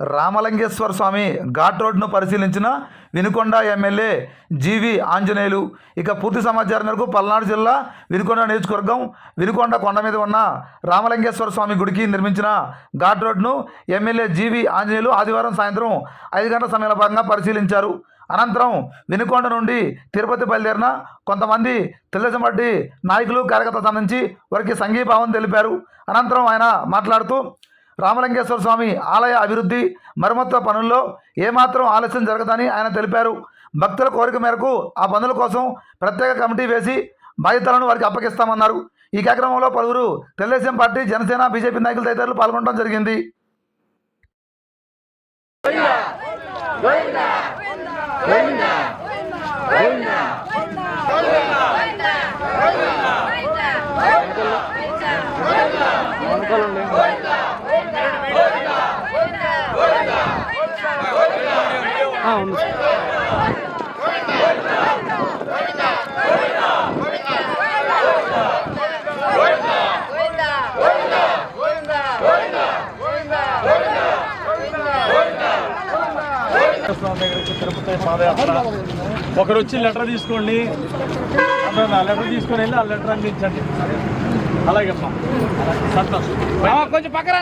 రామలింగేశ్వర స్వామి ఘాట్ రోడ్ను పరిశీలించిన వినుకొండ ఎమ్మెల్యే జీవి ఆంజనేయులు. ఇక పూర్తి సమాచారం మేరకు పల్నాడు జిల్లా వినుకొండ నియోజకవర్గం వినుకొండ కొండ మీద ఉన్న రామలింగేశ్వర స్వామి గుడికి నిర్మించిన ఘాట్ రోడ్ను ఎమ్మెల్యే జీవి ఆంజనేయులు ఆదివారం సాయంత్రం ఐదు గంటల సమయంలో భాగంగా పరిశీలించారు. అనంతరం వినుకొండ నుండి తిరుపతి బయలుదేరిన కొంతమంది తెలుగుదేశం పార్టీ నాయకులు కార్యకర్త సంబంధించి వారికి సంఘీభావం తెలిపారు. అనంతరం ఆయన మాట్లాడుతూ రామలింగేశ్వర స్వామి ఆలయ అభివృద్ధి మరమ్మతు పనుల్లో ఏమాత్రం ఆలస్యం జరగదని ఆయన తెలిపారు. భక్తుల కోరిక మేరకు ఆ పనుల కోసం ప్రత్యేక కమిటీ వేసి బాధ్యతలను వారికి అప్పగిస్తామన్నారు. ఈ కార్యక్రమంలో పలువురు తెలుగుదేశం పార్టీ జనసేన బీజేపీ నాయకులు తదితరులు పాల్గొనడం జరిగింది. స్వామి దగ్గరికి తిరుపతి పాదయాత్ర ఒకరు వచ్చి లెటర్ తీసుకోండి. ఆ లెటర్ తీసుకొని వెళ్ళి ఆ లెటర్ అందించండి. అలాగే అమ్మా. సంతోషం కొంచెం పక్కన